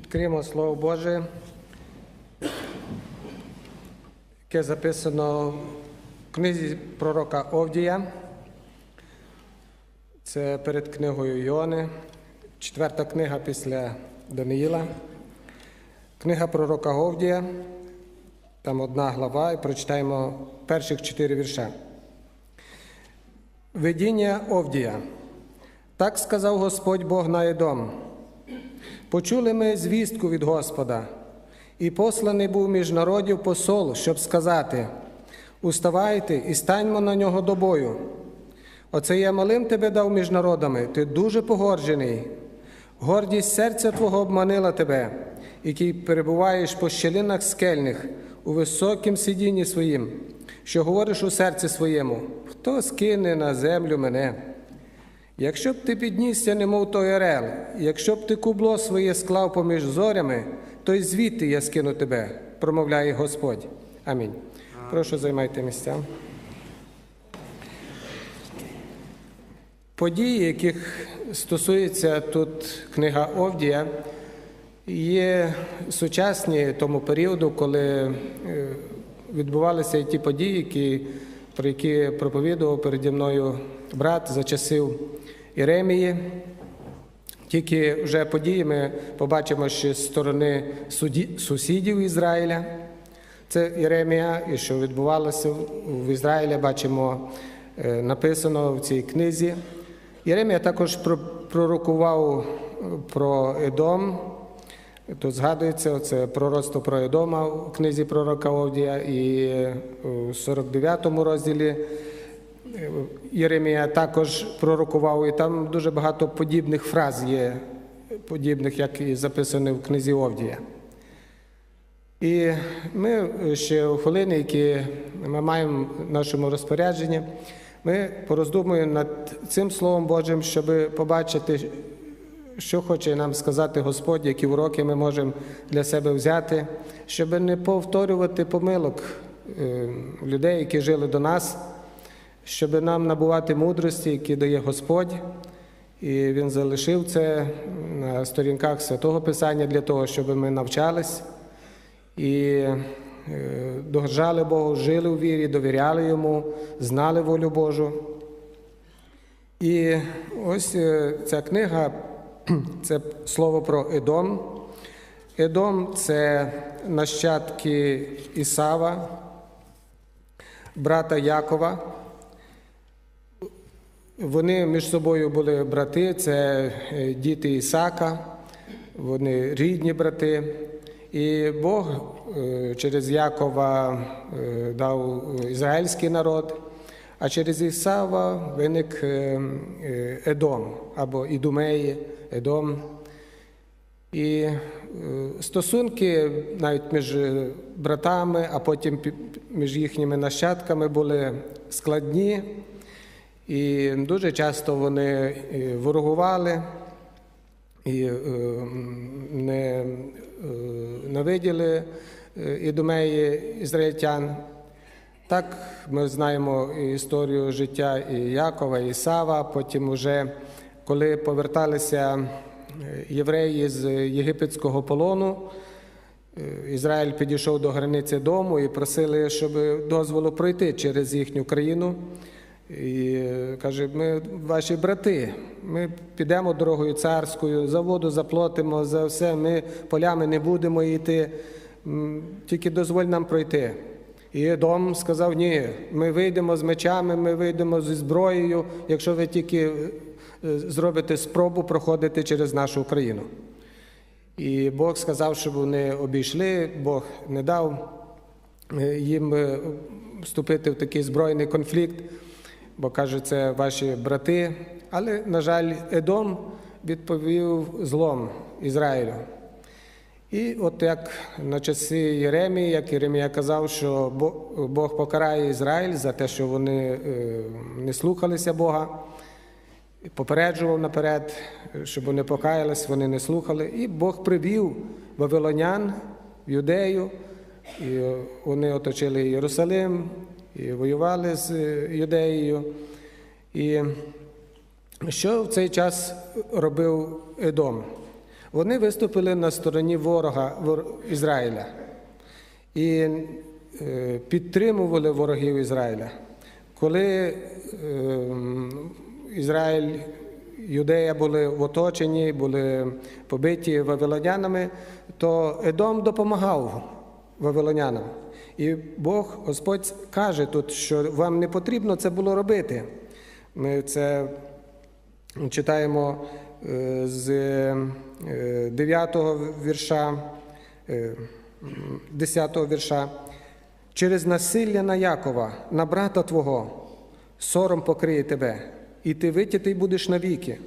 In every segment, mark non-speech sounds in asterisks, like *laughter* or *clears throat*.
Відкриємо Слово Боже, яке записано в книзі пророка Овдія. Це перед книгою Йони, четверта книга після Даниїла. Книга пророка Овдія, там одна глава, і прочитаємо перших чотири вірша. Видіння Овдія. Так сказав Господь Бог на Едом. Почули ми звістку від Господа, і посланий був між народів посол, щоб сказати: Уставайте і станьмо на нього до бою. Оце я малим тебе дав між народами, ти дуже погорджений. Гордість серця твого обманила тебе, який перебуваєш по щелинах скельних, у високім сидінні своїм, що говориш у серці своєму, хто скине на землю мене? Якщо б ти піднісся, немов той орел, якщо б ти кубло своє склав поміж зорями, то й звідти я скину тебе, промовляє Господь. Амінь. Прошу займайте місця. Події, яких стосується тут книга Овдія, є сучасні тому періоду, коли е, відбувалися ті події, які, про які проповідував переді мною брат за часів Іремії. Тільки вже події ми побачимо ще з сторони суді- сусідів Ізраїля. Це Єремія, і що відбувалося в Ізраїлі, бачимо е, написано в цій книзі. Єремія також пророкував е, про Едом. Тут згадується це пророцтво про Едома в книзі пророка Овдія, і е, у 49-му розділі е, Єремія також пророкував, і там дуже багато подібних фраз є, подібних, як і записані в книзі Овдія. І ми ще у хвилини, які ми маємо в нашому розпорядженні, ми пороздумуємо над цим Словом Божим, щоб побачити, що хоче нам сказати Господь, які уроки ми можемо для себе взяти, щоб не повторювати помилок е, людей, які жили до нас, щоб нам набувати мудрості, які дає Господь. І Він залишив це на сторінках Святого Писання для того, щоб ми навчались і е, догоджали Богу, жили у вірі, довіряли Йому, знали волю Божу. І ось е, ця книга *clears throat* це слово про Едом. Едом це нащадки Ісава, брата Якова. Вони між собою були брати, це е, діти Ісака, вони рідні брати. І Бог е, через Якова е, дав ізраїльський народ, а через Ісава виник е, е, Едом або Ідумеї, Едом. І е, стосунки навіть між братами, а потім між їхніми нащадками були складні. І дуже часто вони ворогували і не навиділи ідомеї ізраїльтян. Так ми знаємо історію життя і Якова, і Сава. Потім, уже, коли поверталися е, євреї з єгипетського полону, е, Ізраїль підійшов до границі дому і просили, щоб дозволу пройти через їхню країну. І е, каже, ми ваші брати, ми підемо дорогою царською, за воду заплатимо, за все, ми полями не будемо йти, тільки дозволь нам пройти. І Едом сказав, ні, ми вийдемо з мечами, ми вийдемо зі зброєю, якщо ви тільки е, зробите спробу проходити через нашу країну. І Бог сказав, щоб вони обійшли, Бог не дав е, їм е, вступити в такий збройний конфлікт, бо каже, це ваші брати. Але, на жаль, Едом відповів злом Ізраїлю. І от як на часи Єремії, як Єремія казав, що Бог покарає Ізраїль за те, що вони е, не слухалися Бога, попереджував наперед, щоб вони покаялись, вони не слухали. І Бог привів вавилонян в Юдею, і вони оточили Єрусалим, і воювали з е, Юдеєю. І що в цей час робив Едом? Вони виступили на стороні ворога Ізраїля і е, підтримували ворогів Ізраїля. Коли е, Ізраїль, Юдея були в оточенні, були побиті вавилонянами, то Едом допомагав вавилонянам. І Бог, Господь каже тут, що вам не потрібно це було робити. Ми це читаємо з 9-го вірша, е, 10 вірша. Через насилля на Якова, на брата твого, сором покриє тебе, і ти витятий будеш навіки.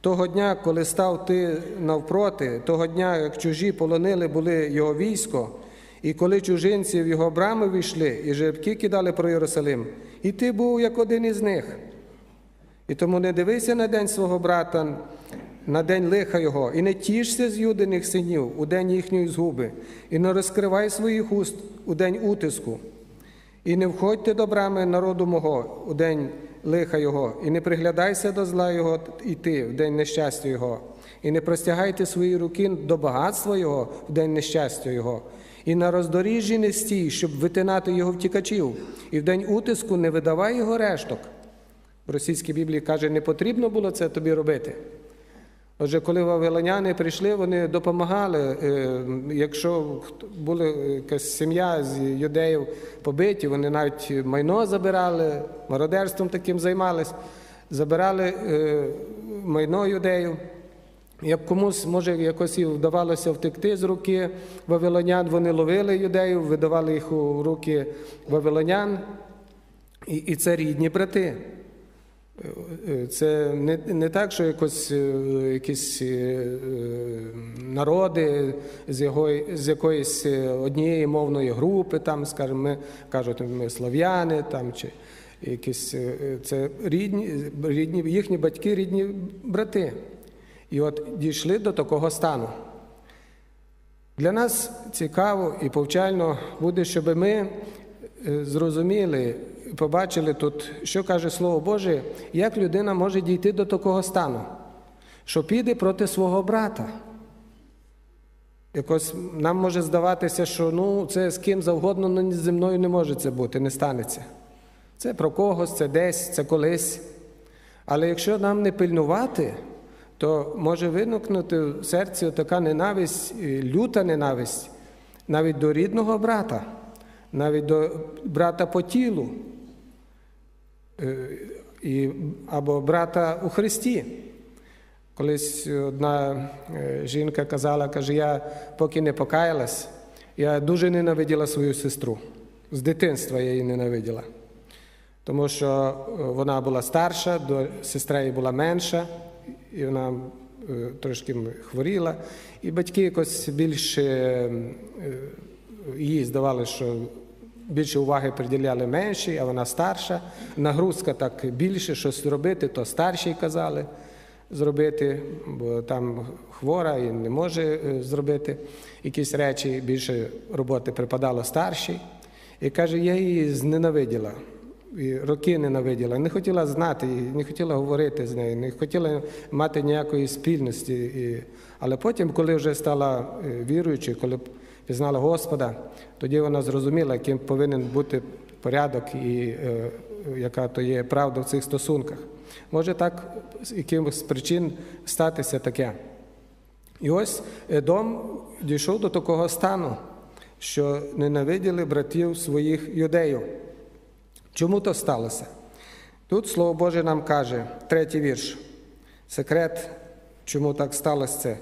Того дня, коли став ти навпроти, того дня, як чужі полонили були його військо, і коли чужинці в його брами війшли, і жеребки кидали про Єрусалим, і ти був як один із них. І тому не дивися на день свого брата, на день лиха його, і не тішся з юдиних синів у день їхньої згуби, і не розкривай своїх уст у день утиску, і не входьте до брами народу мого у день лиха його, і не приглядайся до зла його і ти в день нещастя його, і не простягайте свої руки до багатства його в день нещастя його. І на роздоріжжі не стій, щоб витинати його втікачів, і в день утиску не видавай його решток. В російській Біблії каже, не потрібно було це тобі робити. Отже, коли вавилоняни прийшли, вони допомагали. Е, Якщо була якась сім'я з юдеїв побиті, вони навіть майно забирали, мародерством таким займались, забирали е, майно юдеїв. Як комусь, може, якось і вдавалося втекти з руки вавилонян, вони ловили юдеїв, видавали їх у руки вавилонян, і, і це рідні брати. Це не, не так, що якось, е, якісь е, народи з, його, з якоїсь е, однієї мовної групи, там, скажімо, ми кажуть, ми слов'яни, там, чи якісь це рідні, рідні, їхні батьки, рідні брати. І от дійшли до такого стану. Для нас цікаво і повчально буде, щоб ми зрозуміли, побачили тут, що каже Слово Боже, як людина може дійти до такого стану, що піде проти свого брата. Якось нам може здаватися, що ну, це з ким завгодно, але зі мною не може це бути, не станеться. Це про когось, це десь, це колись. Але якщо нам не пильнувати, то може виникнути в серці така ненависть, люта ненависть навіть до рідного брата, навіть до брата по тілу, е, і, або брата у Христі. Колись одна е, жінка казала, каже, я поки не покаялась, я дуже ненавиділа свою сестру. З дитинства я її ненавиділа. Тому що е, вона була старша, сестра її була менша, і вона е, трошки хворіла. І батьки якось більше їй здавали, що більше уваги приділяли меншій, а вона старша. Нагрузка так більше, щось робити, то старшій казали зробити, бо там хвора і не може е, зробити якісь речі, більше роботи припадало старшій. І каже, я її зненавиділа. І роки ненавиділа, не хотіла знати, не хотіла говорити з нею, не хотіла мати ніякої спільності. Але потім, коли вже стала е, віруючою, коли пізнала Господа, тоді вона зрозуміла, яким повинен бути порядок і е, яка то є правда в цих стосунках. Може так з якимось причин статися таке. І ось Едом дійшов до такого стану, що ненавиділи братів своїх юдеїв. Чому то сталося? Тут Слово Боже нам каже, третій вірш. Секрет, чому так сталося це?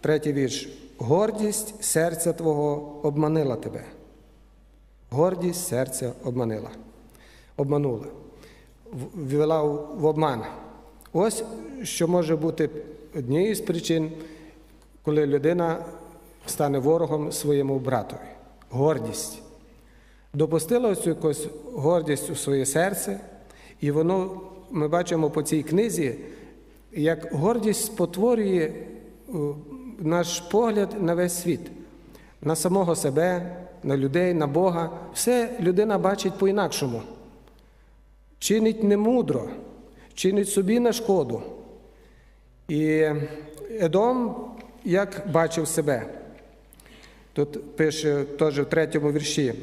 Третій вірш. Гордість серця Твого обманила тебе. Гордість серця обманила. Обманула. Ввела в обман. Ось що може бути однією з причин, коли людина стане ворогом своєму братові. Гордість допустила цю якусь гордість у своє серце, і воно ми бачимо по цій книзі, як гордість спотворює е, наш погляд на весь світ, на самого себе, на людей, на Бога. Все людина бачить по-інакшому. Чинить немудро, чинить собі на шкоду. І Едом як бачив себе. Тут пише теж в третьому вірші: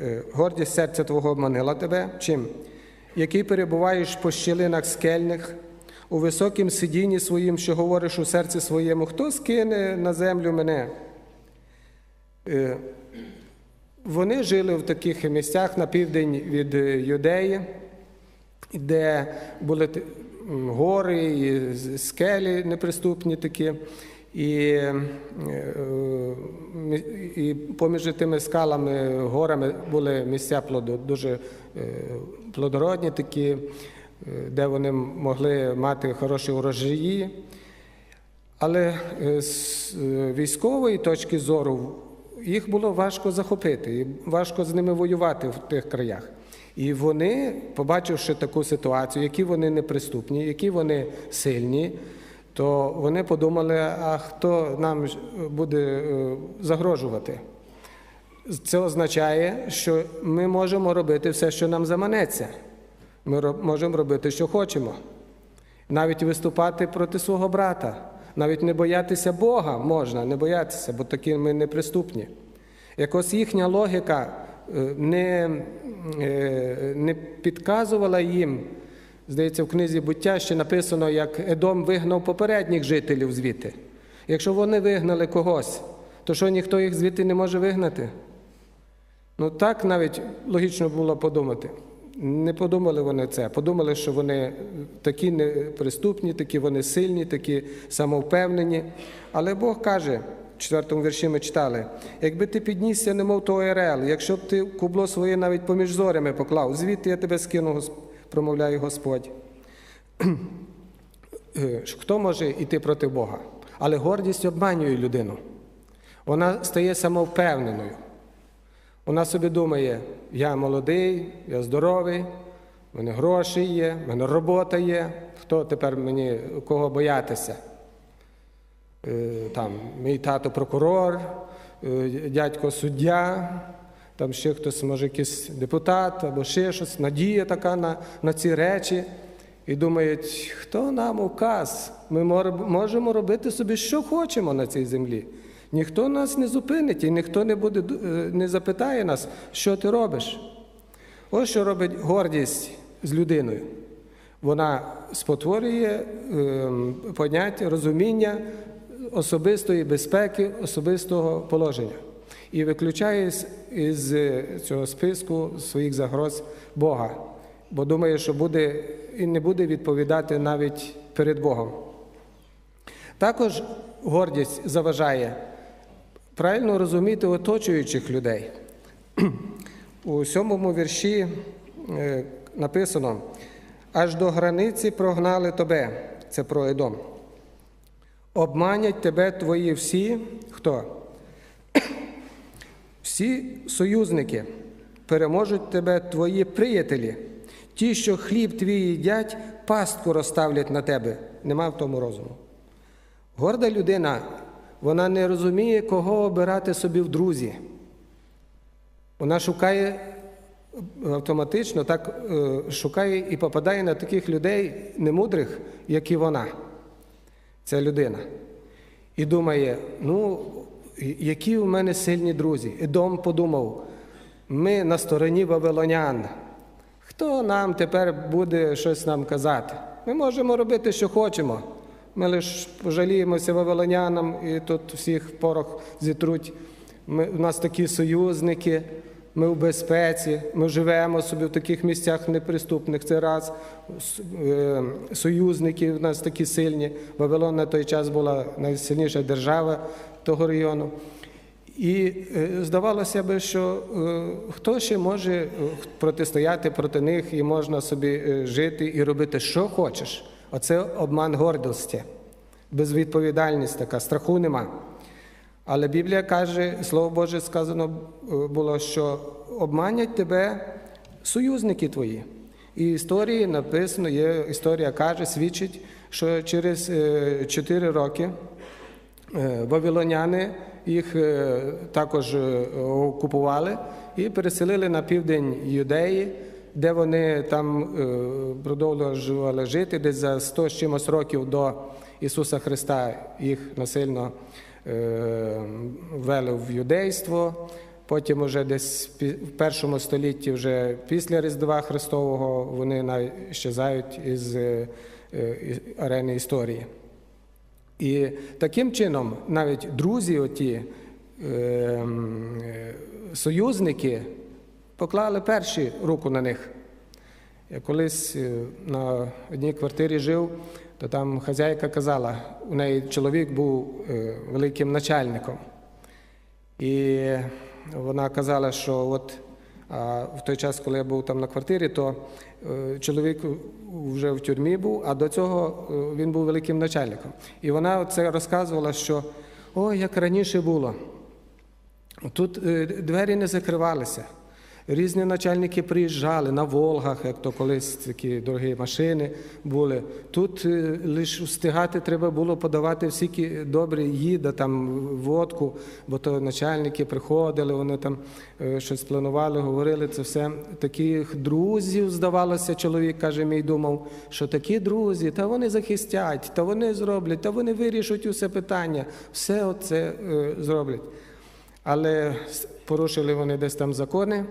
е, гордість серця твого обманила тебе. Чим? Який перебуваєш по щілинах скельних, у високім сидінні своїм, що говориш у серці своєму, хто скине на землю мене? Е, Вони жили в таких місцях на південь від е, Юдеї, де були гори і скелі неприступні такі. І, е, і поміж тими скалами, горами були місця плодо, дуже плодородні такі, де вони могли мати хороші урожаї. Але е, з е, військової точки зору їх було важко захопити, і важко з ними воювати в тих краях. І вони, побачивши таку ситуацію, які вони неприступні, які вони сильні, то вони подумали, а хто нам буде е, загрожувати? Це означає, що ми можемо робити все, що нам заманеться. Ми можемо робити, що хочемо. Навіть виступати проти свого брата, навіть не боятися Бога можна, не боятися, бо такі ми неприступні. Якось їхня логіка е, не, е, не підказувала їм, здається, в книзі буття ще написано, як Едом вигнав попередніх жителів звідти. Якщо вони вигнали когось, то що ніхто їх звідти не може вигнати? Ну так навіть логічно було подумати. Не подумали вони це. Подумали, що вони такі неприступні, такі вони сильні, такі самовпевнені. Але Бог каже, в четвертому вірші ми читали: якби ти піднісся, немов той орел, якщо б ти кубло своє навіть поміж зорями поклав, звідти я тебе скину, промовляє Господь. Е, Хто може йти проти Бога? Але гордість обманює людину. Вона стає самовпевненою. Вона собі думає, я молодий, я здоровий, в мене гроші є, в мене робота є. Хто тепер мені кого боятися? Е, Там, мій тато прокурор, е, дядько суддя, там ще хтось, може, якийсь депутат або ще щось, надія така на, на ці речі. І думають, хто нам указ? Ми можемо робити собі, що хочемо на цій землі. Ніхто нас не зупинить і ніхто не, буде, е, не запитає нас, що ти робиш. Ось що робить гордість з людиною. Вона спотворює ем, поняття, розуміння особистої безпеки, особистого положення і виключає із цього списку своїх загроз Бога, бо думає, що буде і не буде відповідати навіть перед Богом. Також гордість заважає правильно розуміти оточуючих людей. У сьомому вірші е, написано: аж до границі прогнали тебе, це про Едом. Обманять тебе твої всі, хто? Всі союзники переможуть тебе твої приятелі, ті, що хліб твій їдять, пастку розставлять на тебе. Нема в тому розуму. Горда людина, вона не розуміє, кого обирати собі в друзі. Вона шукає автоматично, так е, шукає і попадає на таких людей немудрих, як і вона, ця людина. І думає, ну, які у мене сильні друзі. І дом подумав, ми на стороні вавилонян. Хто нам тепер буде щось нам казати? Ми можемо робити, що хочемо. Ми лише пожаліємося вавилонянам і тут всіх порох зітруть. Ми, у нас такі союзники, ми в безпеці, ми живемо собі в таких місцях неприступних. Це раз. Е, Союзники у нас такі сильні. Вавилон на той час була найсильніша держава того району. І е, здавалося би, що е, хто ще може протистояти проти них і можна собі жити і робити, що хочеш. Оце обман гордості, безвідповідальність така, страху нема. Але Біблія каже, Слово Боже сказано е, було, що обманять тебе союзники твої. І історії написано, є історія каже, свідчить, що через е, 4 роки Е, Вавилоняни їх е, також е, окупували і переселили на південь Юдеї, де вони там е, продовжували жити десь за 100 з чимось років до Ісуса Христа їх насильно е, ввели в юдейство. Потім, уже десь в першому столітті, вже після Різдва Христового, вони щезають із е, арени історії. І таким чином навіть друзі, оті е, м, е, союзники, поклали перші руку на них. Я колись е, на одній квартирі жив, то там хазяйка казала, у неї чоловік був е, великим начальником. І вона казала, що от а, в той час, коли я був там на квартирі, то е, чоловік вже в тюрмі був, а до цього він був великим начальником. І вона це розказувала, що ой, як раніше було. Тут двері не закривалися. Різні начальники приїжджали на Волгах, як то колись такі дорогі машини були. Тут е, лише встигати треба було подавати всі добрі їда, там водку, бо то начальники приходили, вони там е, щось планували, говорили це все. Таких друзів, здавалося, чоловік каже, мій думав, що такі друзі, та вони захистять, та вони зроблять, та вони вирішать усе питання, все оце е, зроблять. Але порушили вони десь там закони,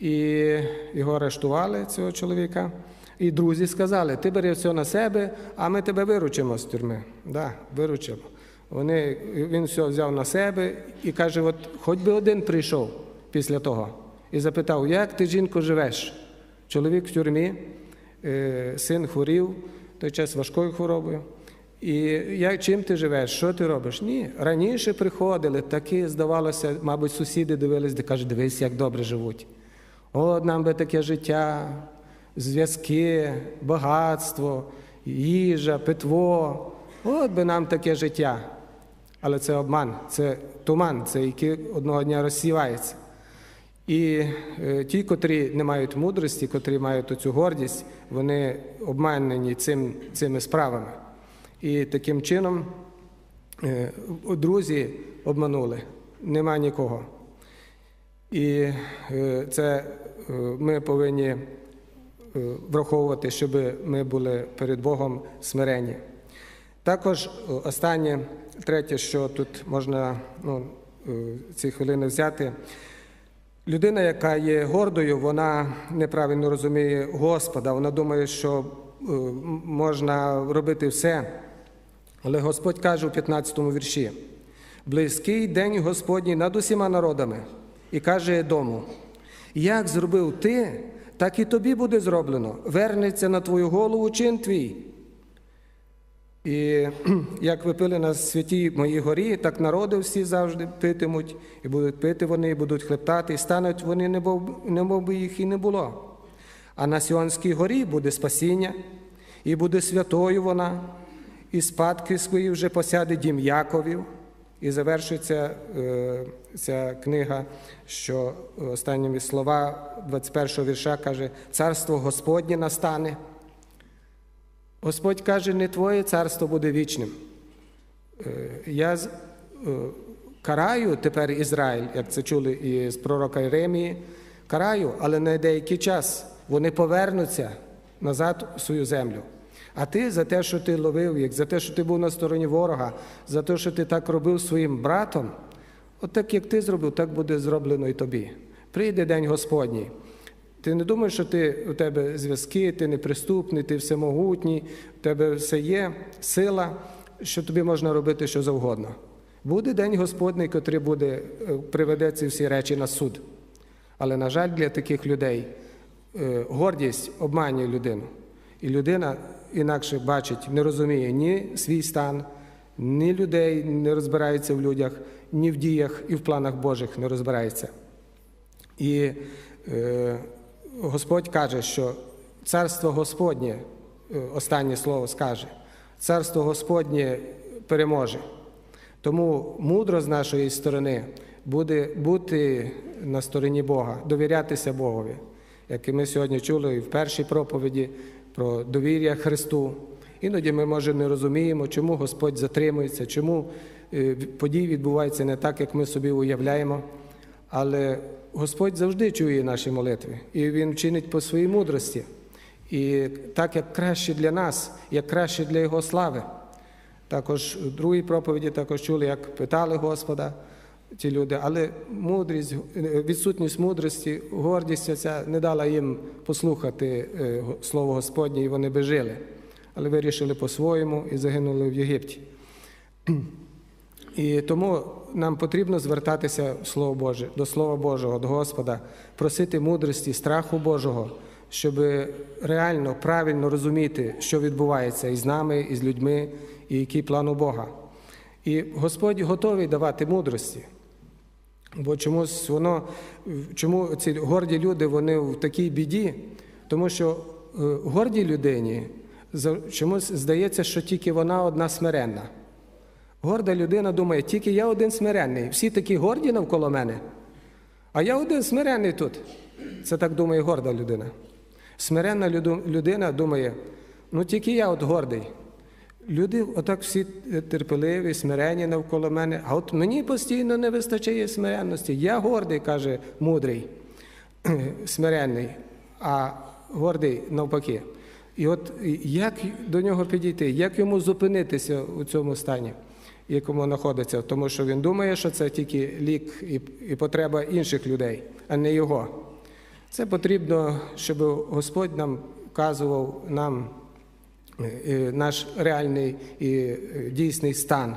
і його арештували, цього чоловіка. І друзі сказали: ти бери все на себе, а ми тебе виручимо з тюрми. Да, виручимо. Вони, він все взяв на себе і каже: от хоч би один прийшов після того і запитав, як ти, жінко, живеш? Чоловік в тюрмі, е, син хворів, той час важкою хворобою. І як, чим ти живеш? Що ти робиш? Ні. Раніше приходили, такі, здавалося, мабуть, сусіди дивились, де кажуть, дивись, як добре живуть. От нам би таке життя, зв'язки, багатство, їжа, питво. От би нам таке життя. Але це обман, це туман, це який одного дня розсівається. І е, ті, котрі не мають мудрості, котрі мають оцю гордість, вони обманені цим, цими справами. І таким чином е, друзі обманули, нема нікого. І е, це е, ми повинні враховувати, щоб ми були перед Богом смирені. Також останнє, третє, що тут можна ну, ці хвилини взяти. Людина, яка є гордою, вона неправильно розуміє Господа. Вона думає, що можна робити все. Але Господь каже у 15-му вірші: близький день Господній над усіма народами, і каже Едому: як зробив ти, так і тобі буде зроблено. Вернеться на твою голову чин твій. І *clears throat* як ви пили на святій моїй горі, так народи всі завжди питимуть, і будуть пити вони, і будуть хлептати, і стануть вони, немов, немов би їх і не було. А на Сіонській горі буде спасіння, і буде святою вона, і спадки свої вже посяде дім Яковів. І завершується е, ця книга, що останніми слова 21 вірша каже: Царство Господнє настане. Господь каже, не твоє царство буде вічним. Е, Я е, караю тепер Ізраїль, як це чули і з пророка Єремії, караю, але на деякий час вони повернуться назад в свою землю. А ти за те, що ти ловив їх, за те, що ти був на стороні ворога, за те, що ти так робив своїм братом, от так як ти зробив, так буде зроблено і тобі. Прийде день Господній. Ти не думаєш, що ти, у тебе зв'язки, ти неприступний, ти всемогутній, у тебе все є, сила, що тобі можна робити що завгодно. Буде день Господній, котрий буде, е, приведе ці всі речі на суд. Але, на жаль, для таких людей е, гордість обманює людину. І людина інакше бачить, не розуміє ні свій стан, ні людей не розбирається в людях, ні в діях і в планах Божих не розбирається. І е, Господь каже, що царство Господнє, е, останнє слово скаже, царство Господнє переможе. Тому мудро з нашої сторони буде бути на стороні Бога, довірятися Богові, як і ми сьогодні чули і в першій проповіді про довір'я Христу. Іноді ми, може, не розуміємо, чому Господь затримується, чому е, події відбуваються не так, як ми собі уявляємо. Але Господь завжди чує наші молитви, і Він чинить по своїй мудрості. І так, як краще для нас, як краще для Його слави. Також в другій проповіді також чули, як питали Господа ті люди, але мудрість, відсутність мудрості, гордість ця не дала їм послухати е, слово Господнє, і вони би жили. Але вирішили по-своєму і загинули в Єгипті. І тому нам потрібно звертатися в Слово Боже, до Слова Божого, до Господа, просити мудрості, страху Божого, щоб реально правильно розуміти, що відбувається із нами, і з людьми, і який план у Бога. І Господь готовий давати мудрості. Бо чомусь воно, чому ці горді люди вони в такій біді? Тому що е, гордій людині чомусь здається, що тільки вона одна смиренна. Горда людина думає, тільки я один смиренний, всі такі горді навколо мене, а я один смиренний тут. Це так думає горда людина. Смиренна людина думає, ну тільки я от гордий. Люди отак всі терпеливі, смиренні навколо мене, а от мені постійно не вистачає смиренності. Я гордий, каже мудрий, *clears throat* смиренний, а гордий навпаки. І от як до нього підійти, як йому зупинитися у цьому стані, якому знаходиться, тому що він думає, що це тільки лік і, потреба інших людей, а не його. Це потрібно, щоб Господь нам вказував нам е, наш реальний і е, дійсний стан.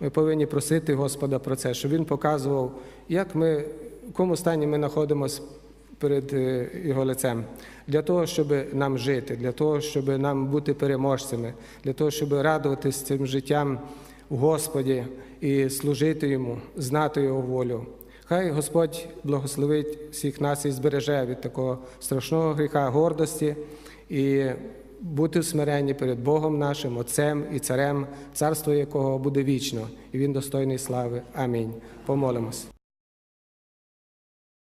Ми повинні просити Господа про це, щоб Він показував, як ми, в якому стані ми знаходимося перед е, Його лицем, для того, щоб нам жити, для того, щоб нам бути переможцями, для того, щоб радуватися цим життям в Господі і служити Йому, знати Його волю. Хай Господь благословить всіх нас і збереже від такого страшного гріха гордості і бути в смиренні перед Богом нашим, Отцем і Царем, царство якого буде вічно, і Він достойний слави. Амінь. Помолимось.